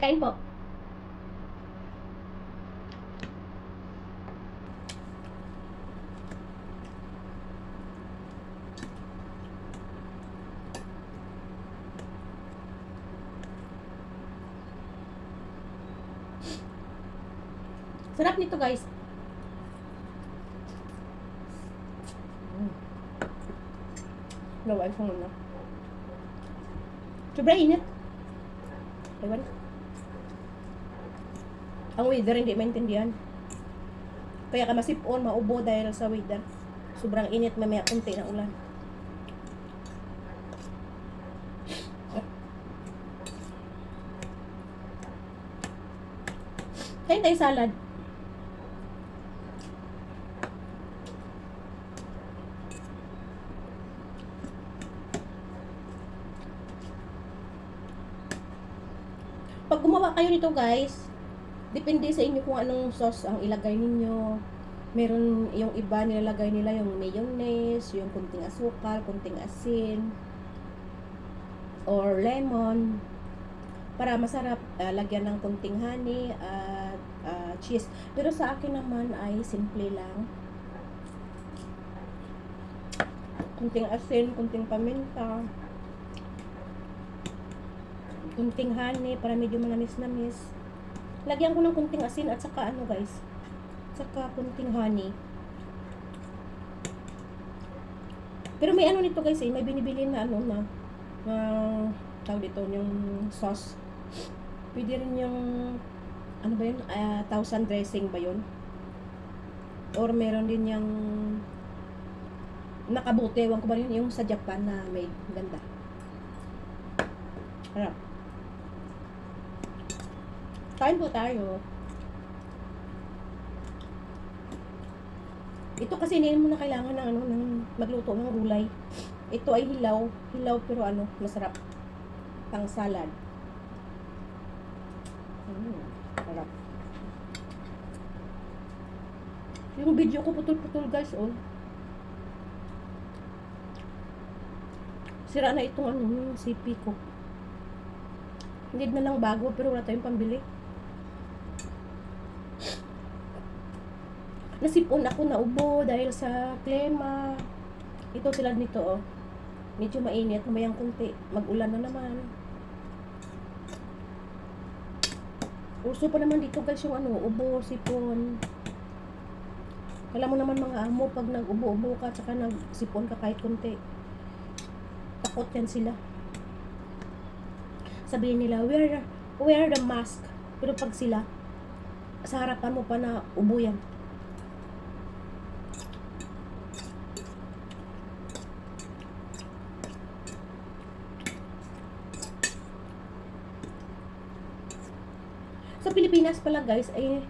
cái po. Sarap nito guys. Mm. Gawa ko muna. Sobrang init. Ewan. ko. Ang weather hindi maintindihan. Kaya ka masipon, maubo dahil sa weather. Sobrang init, mamaya kunti na ulan. Kain tayo salad. Pag gumawa kayo nito guys, depende sa inyo kung anong sauce ang ilagay ninyo. Meron yung iba nilalagay nila yung mayonnaise, yung kunting asukal, kunting asin, or lemon. Para masarap, ah, lagyan ng kunting honey at ah, cheese. Pero sa akin naman ay simple lang. Kunting asin, kunting paminta kunting honey para medyo manamis-namis. Lagyan ko ng kunting asin at saka ano guys, saka kunting honey. Pero may ano nito guys eh, may binibili na ano na, uh, tawag dito, yung sauce. Pwede rin yung, ano ba yun, Ah, thousand dressing ba yun? Or meron din yung, nakabuti, ewan ko ba yun, yung sa Japan na made, ganda. Harap. Kain po tayo. Ito kasi hindi mo na kailangan ng ano ng magluto ng gulay. Ito ay hilaw, hilaw pero ano, masarap. Pang salad. Mm, sarap. Yung video ko putol-putol guys, oh. Sira na itong ano, CP ko. Hindi na lang bago pero wala tayong pambili. Nasipon ako na ubo dahil sa klema. Ito sila nito oh. Medyo mainit, mamayang kunti. Mag-ulan na naman. Uso pa naman dito guys yung ano, ubo, sipon. Alam mo naman mga amo, pag nag-ubo-ubo ka, tsaka nag-sipon ka kahit kunti. Takot yan sila. Sabihin nila, wear, wear the mask. Pero pag sila, sa harapan mo pa na ubo yan. Pilipinas pala guys ay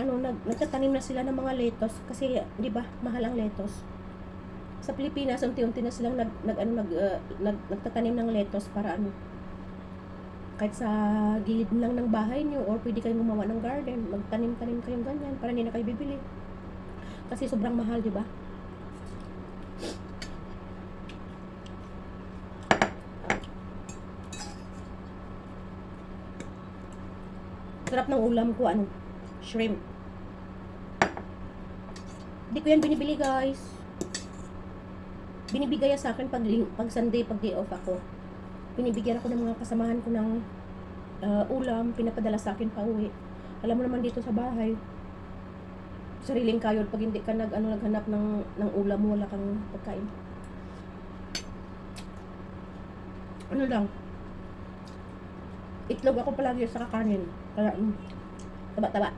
ano nag nagtatanim na sila ng mga lettuce kasi 'di ba mahal ang lettuce. Sa Pilipinas unti-unti na silang nag, nag ano nag, uh, nag nagtatanim ng lettuce para ano kahit sa gilid lang ng bahay niyo or pwede kayong gumawa ng garden, magtanim-tanim kayong ganyan para hindi na kayo bibili. Kasi sobrang mahal, 'di ba? Sarap ng ulam ko, ano, shrimp. Hindi ko yan binibili, guys. Binibigay sa akin pag, pag Sunday, pag day off ako. Binibigyan ako ng mga kasamahan ko ng ah, ulam, pinapadala sa akin pa uwi. Alam mo naman dito sa bahay, sariling kayod pag hindi ka nag, ano, naghanap ng, ng ulam wala kang pagkain. Ano lang, itlog ako palagi sa kakanin. Kaya, mm, taba-taba.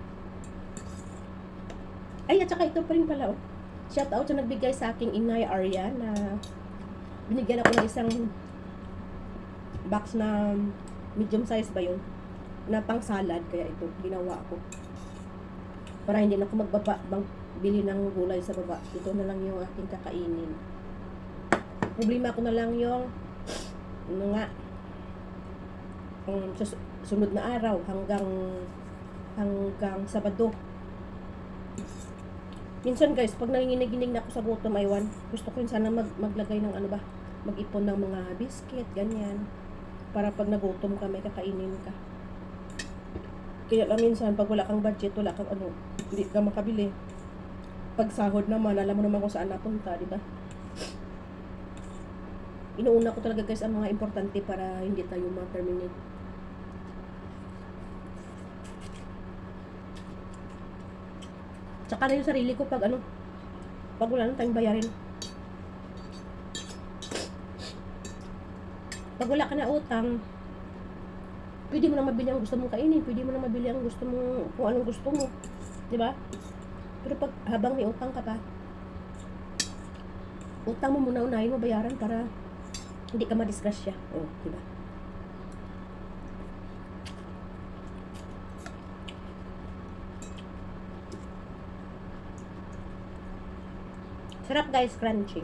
Ay, at saka ito pa rin pala, oh. Shout out sa nagbigay sa aking inay Arya na binigyan ako ng isang box na medium size ba yun? Na pang salad, kaya ito, ginawa ko. Para hindi na ako magbaba, bang, bili ng gulay sa baba. Ito na lang yung aking kakainin. Problema ko na lang yung, ano nga, um, sa su- sunod na araw hanggang hanggang Sabado. Minsan guys, pag nanginginig-inig na ako sa gutom, aywan, gusto ko yun sana mag, maglagay ng ano ba, mag-ipon ng mga biscuit, ganyan. Para pag nagutom ka, may kakainin ka. Kaya lang minsan, pag wala kang budget, wala kang ano, hindi ka makabili. Pag sahod naman, alam mo naman kung saan napunta, di ba? Inuuna ko talaga guys ang mga importante para hindi tayo ma-terminate. Tsaka na yung sarili ko pag ano, pag wala nang tayong bayarin. Pag wala ka na utang, pwede mo na mabili ang gusto mong kainin, pwede mo na mabili ang gusto mo, kung anong gusto mo. Di ba? Pero pag habang may utang ka pa, utang mo muna unahin mo bayaran para hindi ka madisgrasya. Oh, di ba? Sarap guys, crunchy.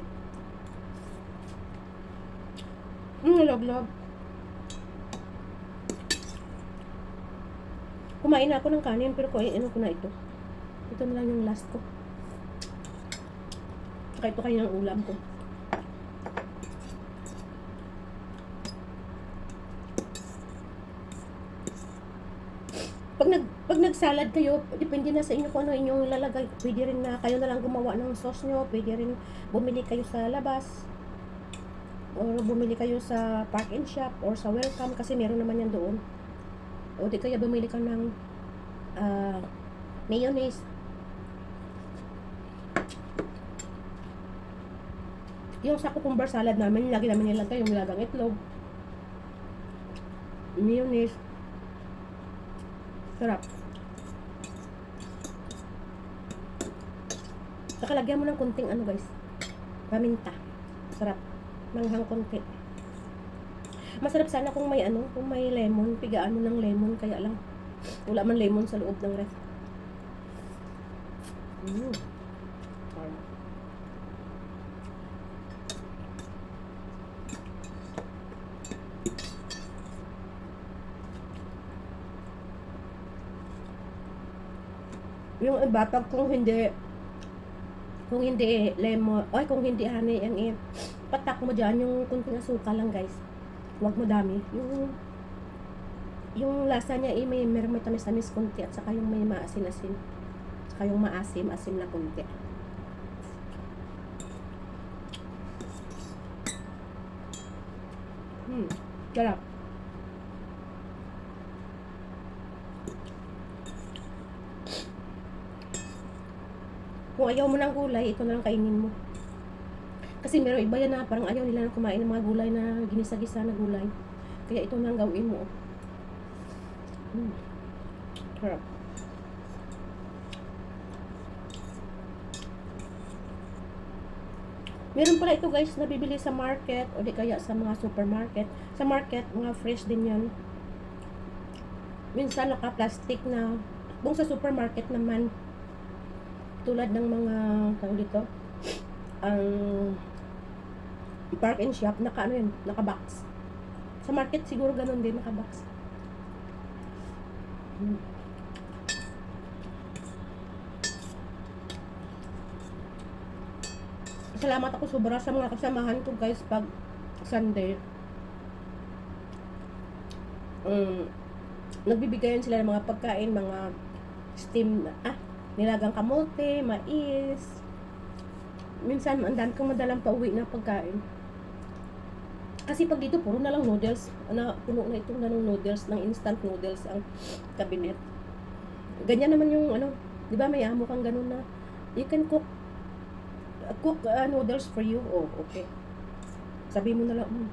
Mmm, log-log. Kumain na ako ng kanin pero kumain ano ko na ito. Ito na lang yung last ko. Tsaka ito kayo ng ulam ko. Pag nag pag nagsalad kayo, depende na sa inyo kung ano inyong ilalagay. Pwede rin na kayo na lang gumawa ng sauce nyo. Pwede rin bumili kayo sa labas. Or bumili kayo sa park and shop or sa welcome kasi meron naman yan doon. O di kaya bumili ka ng ah, mayonnaise. Yung sa cucumber salad namin, lagi namin nilagay yung nilagang itlog. Mayonnaise. Sarap. Saka lagyan mo ng kunting ano guys. Paminta. Sarap. Manghang konti. Masarap sana kung may ano, kung may lemon, pigaan mo ng lemon, kaya lang wala man lemon sa loob ng ref. Mm. Sarap. Yung iba, pag kung hindi, kung hindi lemon, ay kung hindi honey, ang i, patak mo dyan, yung kunting asukal lang guys. Huwag mo dami. Yung, yung lasa niya, eh, may, meron may tamis-tamis kunti at saka yung may maasin-asin. Saka yung maasim-asim na kunti. Hmm, sarap. Kung ayaw mo ng gulay, ito na lang kainin mo. Kasi meron iba yan na parang ayaw nila na kumain ng mga gulay na ginisa-gisa na gulay. Kaya ito na ang gawin mo. Mm. Sarap. Meron pala ito guys na bibili sa market o di kaya sa mga supermarket. Sa market, mga fresh din yan. Minsan naka-plastic na. Kung sa supermarket naman, tulad ng mga tawag dito ang park and shop naka ano yun naka box sa market siguro ganun din naka box Hmm. salamat ako sobra sa mga kasamahan ko guys pag Sunday. Um, nagbibigayan sila ng mga pagkain mga steam ah nilagang kamote, mais. Minsan, ang dami kong madalang pauwi na pagkain. Kasi pag dito, puro na lang noodles. Na, puno na itong nanong noodles, ng instant noodles ang cabinet. Ganyan naman yung, ano, di ba may amo kang ganun na, you can cook, uh, cook uh, noodles for you. Oh, okay. Sabi mo na lang, mm,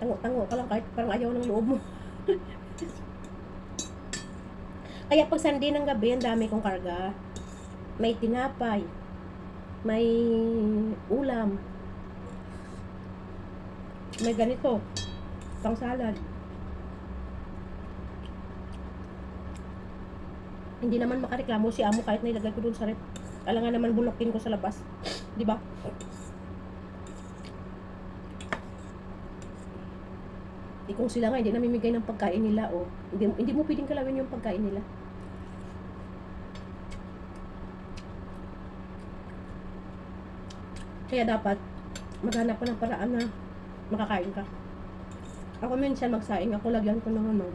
tango-tango ka lang kahit parang ayaw ng loob mo. Kaya pag Sunday ng gabi, ang dami kong karga. May tinapay. May ulam. May ganito. Pang salad. Hindi naman makareklamo si amo kahit nailagay ko dun sa rep. Alangan naman bulokin ko sa labas. Di ba? Di kung sila nga hindi namimigay ng pagkain nila o hindi, hindi mo pwedeng kalawin yung pagkain nila. Kaya dapat maghanap ka ng paraan na makakain ka. Ako minsan magsaing ako, lagyan ko ng ano,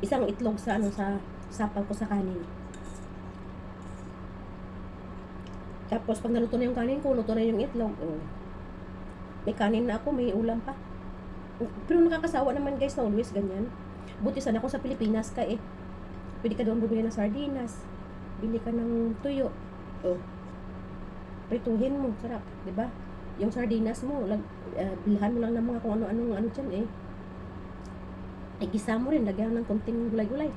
isang itlog sa ano sa sapaw ko sa kanin. Tapos pag naluto na yung kanin ko, luto na yung itlog. Oh. May kanin na ako, may ulam pa. Pero nakakasawa naman guys na always ganyan. Buti sana kung sa Pilipinas ka eh. Pwede ka doon bumili ng sardinas. Bili ka ng tuyo. Oh. Prituhin mo, sarap, 'di ba? Yung sardinas mo, lag, uh, bilhan mo lang ng mga kung ano-anong ano dyan eh. Ay, gisa mo rin, lagyan ng konting gulay-gulay.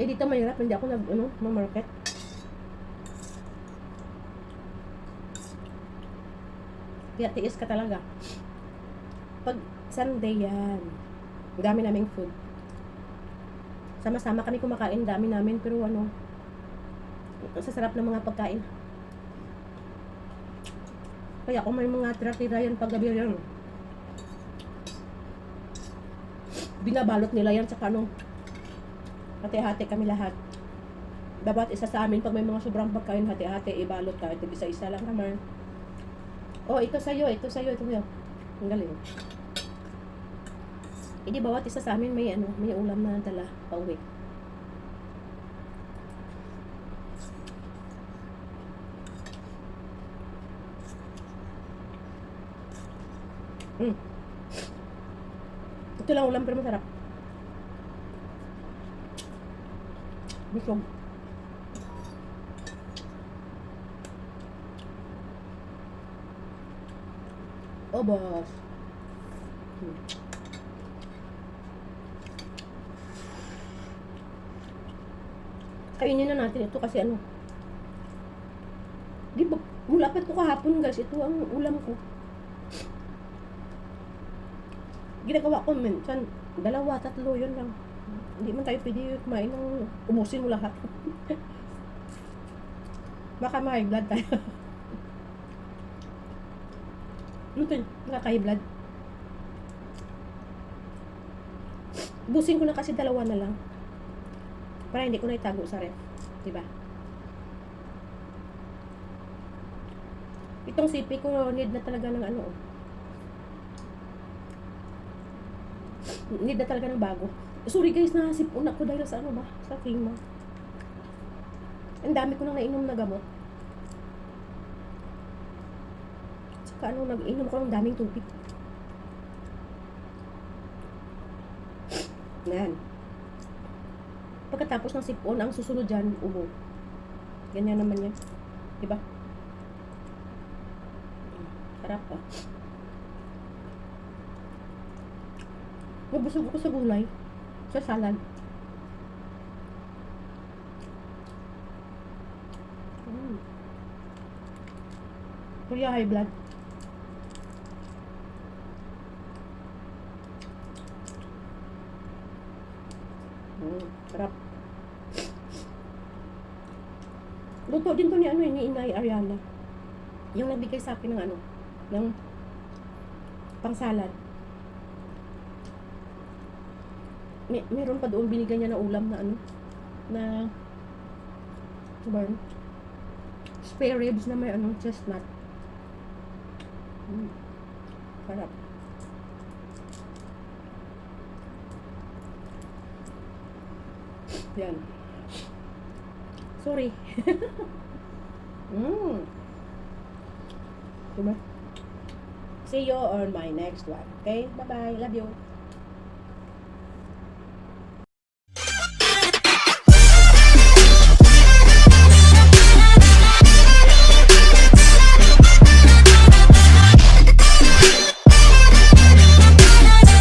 Eh, dito mahirap, hindi ako nag, ano, ma-market. Kaya tiis ka talaga. Pag Sunday yan, dami naming food. Sama-sama kami kumakain, dami namin, pero ano, ang sasarap ng mga pagkain. Kaya kung may mga tira-tira yan pag gabi yan, binabalot nila yan sa ano, hati-hati kami lahat. Dapat isa sa amin, pag may mga sobrang pagkain, hati-hati, ibalot ka. Ito isa-isa lang naman. Oh, ito sa'yo, ito sa'yo, ito sa'yo. Ang galing. Eh, di bawat isa sa amin may ano, may ulam na dala pauwi. Mm. Ito lang ulam pero masarap. Busog. Oh, boss. Hmm. Kainin na natin ito kasi ano. Di ba, mula pa ito kahapon guys, ito ang ulam ko. Ginagawa ko minsan, dalawa, tatlo, yun lang. Hindi man tayo pwede kumain ng umusin mo lahat. Baka ma-high blood tayo. ano to? Nakaka-high blood. Busin ko na kasi dalawa na lang. Para hindi ko na itago sa ref. Diba? Itong sipi ko need na talaga ng ano. Need na talaga ng bago. Sorry guys, nasipon ako dahil sa ano ba? Sa chemo. Ang dami ko nang nainom na gamot. Saka ano, nag-inom ko ng daming tubig. Yan. Pagkatapos ng sipon, ang susunod dyan, ubo. Ganyan naman yan. Diba? Sarap ah. Nabusog ako sa gulay. Sa salad. Mm. Kuya high blood. Mm, sarap. Luto din to ni ano eh, ni Inay Ariana. Yung nagbigay sa akin ng ano, ng pang salad. May, meron pa doon binigay niya na ulam na ano, na yun? Spare ribs na may anong chestnut. Mm. Sarap. Yan. Sorry. mm. Diba? See you on my next one. Okay? Bye-bye. Love you.